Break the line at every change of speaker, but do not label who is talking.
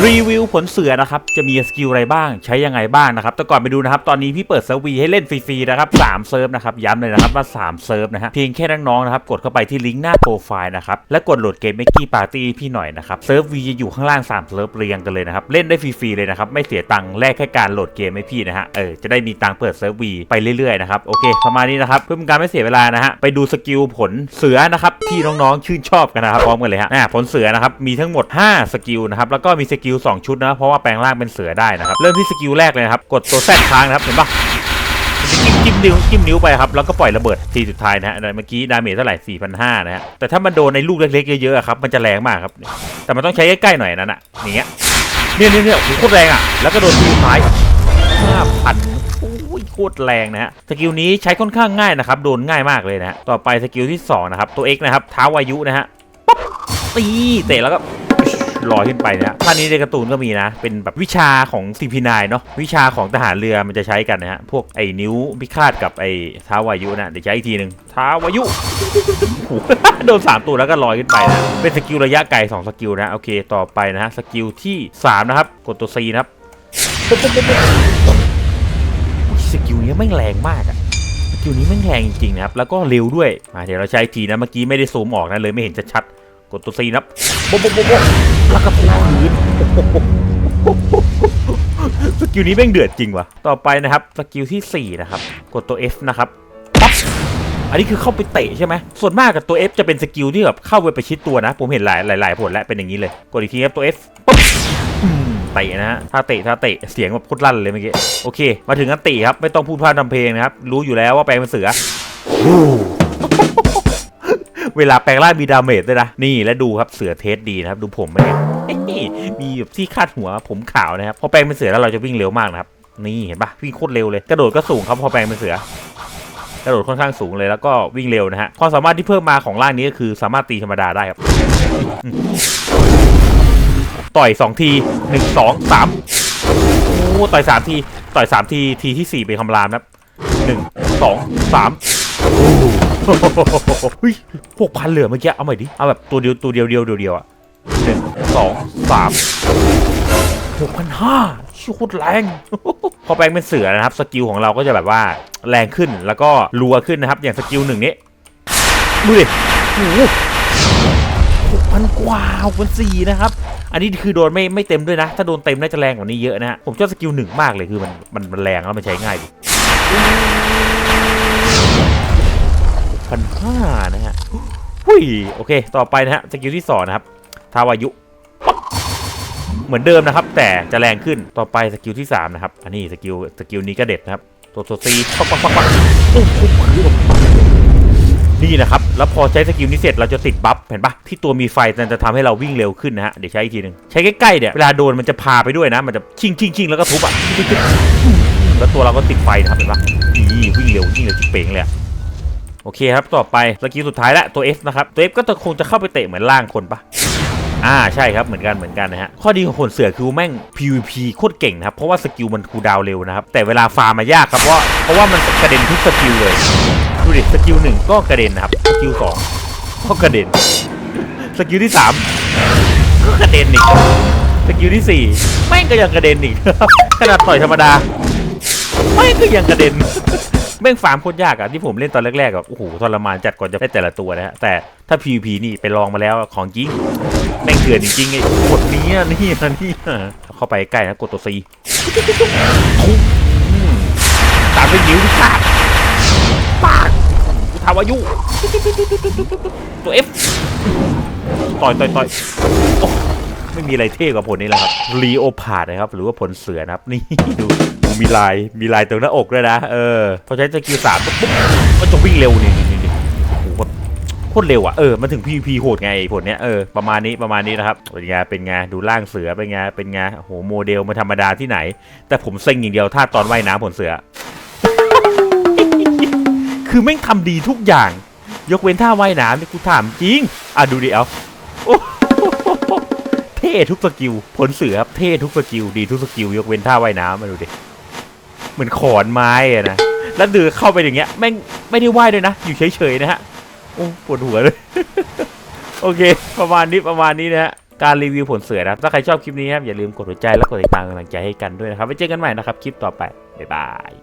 รีวิวผลเสือนะครับ จะมีสกิลอะไรบ้างใช้ยังไงบ้างนะครับแต่ก่อนไปดูนะครับ ตอนนี้พี่เปิดเซิร์ฟวีให้เล่นฟรีๆนะครับ3เซิร์ฟนะครับ ย้ำเลยนะครับว่า 3 เซิร์ฟนะฮะเพียงแค่น้องๆนะครับ กดเข้าไปที่ลิงก์หน้าโปรไฟล์นะครับ และกดโหลดเกม m a กกี้ปาร์ตี้พี่หน่อยนะครับ เซิร์ฟวีจะอยู่ข้างล่าง 3 เซิร์ฟเรียงกันเลยนะครับ เล่นได้ฟรีๆเลยนะครับ ไม่เสียตังค์แลกแค่การโหลดเกมให้พี่นะฮะเออจะได้มีตังค์เปิดเซิร์ฟวีไปเรื่อยๆนะครับโอเคประมาณนี้นะครับเพื่อเป็นการไม่เสียเวลานะฮะไปดูสกิลผลเสือนะครับที่น้องๆชื่นชอบกันนะครับพร้อมกันเลยฮะผลเสือนะครับมีทั้งหมด 5 สกิลนะครับแล้วก็มีสกิล2ชุดนะเพราะว่าแปลงร่างเป็นเสือได้นะครับเริ่มที่สกิลแรกเลยนะครับกดตัวแซดค้างนะครับเห็นปะจิ้มจิ้มนิ้วจิ้มนิ้วไปครับแล้วก็ปล่อยระเบิดทีสุดท้ายนะฮะเมื่อกี้ดาเมจเท่าไหร่ 4,500 นะฮะแต่ถ้ามันโดนในลูกเล็กๆเยอะๆครับมันจะแรงมากครับแต่มันต้องใช้ใกล้ๆหน่อยนั่นน่ะอย่างเงี้ยเนี่ยเนี่ยเนี่ยโอ้โคตรแรงอะแล้วก็โดนทีสุดท้ายห้าพันโอ้ยโคตรแรงนะฮะ สกิลนี้ใช้ค่อนข้างง่ายนะครับ โดนง่ายมากเลยนะฮะ ต่อไปสกิลที่ 2 นะครับ ตัว X นะครับเท้าวายุนะฮะป๊อปตี เตะแล้วก็ ลอยขึ้นไปนะฮะท่านี้ในการ์ตูนก็มีนะ เป็นแบบวิชาของซีพีนายเนาะวิชาของทหารเรือมันจะใช้กันนะฮะพวกไอ้นิ้วพิฆาตกับไอ้ท้าวายุนะเดี๋ยวใช้อีกทีหนึ่งท้าวายุโดน 3 ตัวแล้วก็ลอยขึ้นไปนะเป็นสกิลระยะไกล2สกิลนะโอเคต่อไปนะฮะสกิลที่ 3 นะครับ กดตัว C นะครับสกิลนี้แม่แรงมากอะสกิลนี้แม่แรงจริงๆนะครับแล้วก็เร็วด้วยมาเดี๋ยวเราใช้อีกทีนะเมื่อกี้ไม่ได้ซูมออกนะเลยไม่เห็นชัดๆกดตัวซีนะครับ บ๊ะโบ๊ะโบ๊บแล้วก็พื้นสกิลนี้แม่งเดือดจริงว่ะ ต่อไปนะครับสกิลที่ 4 นะครับ กดตัว F นะครับอันนี้คือเข้าไปเตะใช่ไหม ส่วนมากกับตัว F จะเป็นสกิลที่แบบเข้าไปประชิดตัวนะ ผมเห็นหลายหลายหลายผลแล้วเป็นอย่างนี้เลย กดอีกทีครับตัว F ปุ๊บเตะนะฮะถ้าเตะถ้าเตะเสียงแบบพุดลั่นเลยเมื่อกี้ โอเค มาถึงอันติครับ ไม่ต้องพูดพร่ำทำเพลงนะครับ รู้อยู่แล้วว่าแปลงเป็นเสือ เวลาแปลงร่างมีดาเมจด้วยนะ นี่และดูครับเสือเทสดีนะครับ ดูผมไหมมีแบบที่คาดหัวผมขาวนะครับ พอแปลงเป็นเสือแล้วเราจะวิ่งเร็วมากนะครับ นี่เห็นปะวิ่งโคตรเร็วเลย กระโดดก็สูงครับพอแปลงเป็นเสือกระโดดค่อนข้างสูงเลยแล้วก็วิ่งเร็วนะฮะ ความสามารถที่เพิ่มมาของร่างนี้ก็คือสามารถตีธรรมดาได้ครับ ต่อย 2 ที 1 2 3โอ้ต่อย 3 ที ต่อย 3 ที ทีที่ 4 เป็นคำรามครับ 1 2 3 เฮ้ยหกพันเหลือเมื่อกี้ เอาใหม่ดิ เอาแบบตัวเดียวตัวเดียวเดียวเดียวเดียวอะหนึ่งสองสามหกพันห้าโคตรแรง พอแปลงเป็นเสือนะครับ สกิลของเราก็จะแบบว่าแรงขึ้นแล้วก็รัวขึ้นนะครับ อย่างสกิลหนึ่งนี้ดูดิโอ้หกพันกว่าหกพันสี่นะครับ อันนี้คือโดนไม่ไม่เต็มด้วยนะ ถ้าโดนเต็มน่าจะแรงกว่านี้เยอะนะฮะ ผมชอบสกิลหนึ่งมากเลยคือมันมันแรงแล้วมันใช้ง่ายดิ พันห้านะฮะหุยโอเค ต่อไปนะฮะสกิลที่สองนะครับ ทาวายุ เหมือนเดิมนะครับ แต่จะแรงขึ้นต่อไปสกิลที่สามนะครับ อันนี้สกิลสกิลนี้ก็เด็ดนะครับ ตัวตัวซีปักปักปักปักโอ้โหนี่นะครับ แล้วพอใช้สกิลนี้เสร็จเราจะติดบัฟเห็นปะที่ตัวมีไฟมันจะทำให้เราวิ่งเร็วขึ้นนะฮะ เดี๋ยวใช้อีกทีหนึ่งใช้ใกล้ๆเนี่ยเวลาโดนมันจะพาไปด้วยนะ มันจะชิงชิงชิงแล้วก็ทุบอะแล้วตัวเราก็ติดไฟนะครับเห็นปะนี่วิ่งเร็ววิ่งเร็วจิเป่งเลยอะ โอเคครับต่อไปสกิลสุดท้ายละตัว F นะครับ ตัว F ก็จะคงจะเข้าไปเตะเหมือนล่างคนปะอ่าใช่ครับเหมือนกันเหมือนกันนะฮะข้อดีของผลเสือคือแม่ง PVP โคตรเก่งนะครับ เพราะว่าสกิลมันคูดาวเร็วนะครับ แต่เวลาฟาร์มมายากครับเพราะว่าเพราะว่ามันกระเด็นทุกสกิลเลยดูดิสกิลหนึ่งก็กระเด็นนะครับสกิลสองก็กระเด็นสกิลที่สามก็กระเด็นอีกสกิลที่สี่แม่งก็ยังกระเด็นอีกขนาดต่อยธรรมดาแม่งก็ยังกระเด็น แม่งฟาร์มโคตรยากอะที่ผมเล่นตอนแรกๆอะโอ้โหทรมานจัดก่อนจะได้แต่ละตัวนะฮะแต่ถ้า PVP นี่ไปลองมาแล้วของจริงแม่งเถื่อนจริงๆไอ้กดนี้นี่นี่เข้าไปใกล้นะกดตัว C ตามด้วยนิ้วที่ขาดปากทาวายุตัว F ต่อยต่อยต่อย ไม่มีอะไรเท่กว่าผลนี้แล้วครับรีโอพาดนะครับ หรือว่าผลเสือนะครับ นี่ดูมีลายมีลายตรงหน้าอกด้วยนะ เออพอใช้สกิลสามปุ๊บมันจะวิ่งเร็วนี่นี่นี่โอ้โหโคตรเร็วอะเออมันถึง PVP โหดไงผลเนี้ยเออประมาณนี้ประมาณนี้นะครับเป็นไงเป็นไงดูร่างเสือเป็นไงเป็นไงโอ้โหโมเดลมันธรรมดาที่ไหน แต่ผมเซ็งอย่างเดียวถ้าตอนว่ายน้ำผลเสือ คือแม่งทำดีทุกอย่าง ยกเว้นท่าว่ายน้ำนี่กูถามจริง อะดูดิเอาโอ้ ท่ทุกสกิลผลเสือครับเท่ทุกสกิลดีทุกสกิลยกเว้นท่าว่ายน้ำมาดูดิเหมือนขอนไม้อะนะแล้วดือเข้าไปอย่างเงี้ยแม่งไม่ได้ว่ายด้วยนะ อยู่เฉยๆนะฮะโอ้ปวดหัวเลย โอเค ประมาณนี้ประมาณนี้นะฮะการรีวิวผลเสือนะถ้าใครชอบคลิปนี้ครับอย่าลืมกดหัวใจและกดติดตามกำลังใจให้กันด้วยนะครับไว้เจอกันใหม่นะครับคลิปต่อไปบ๊ายบาย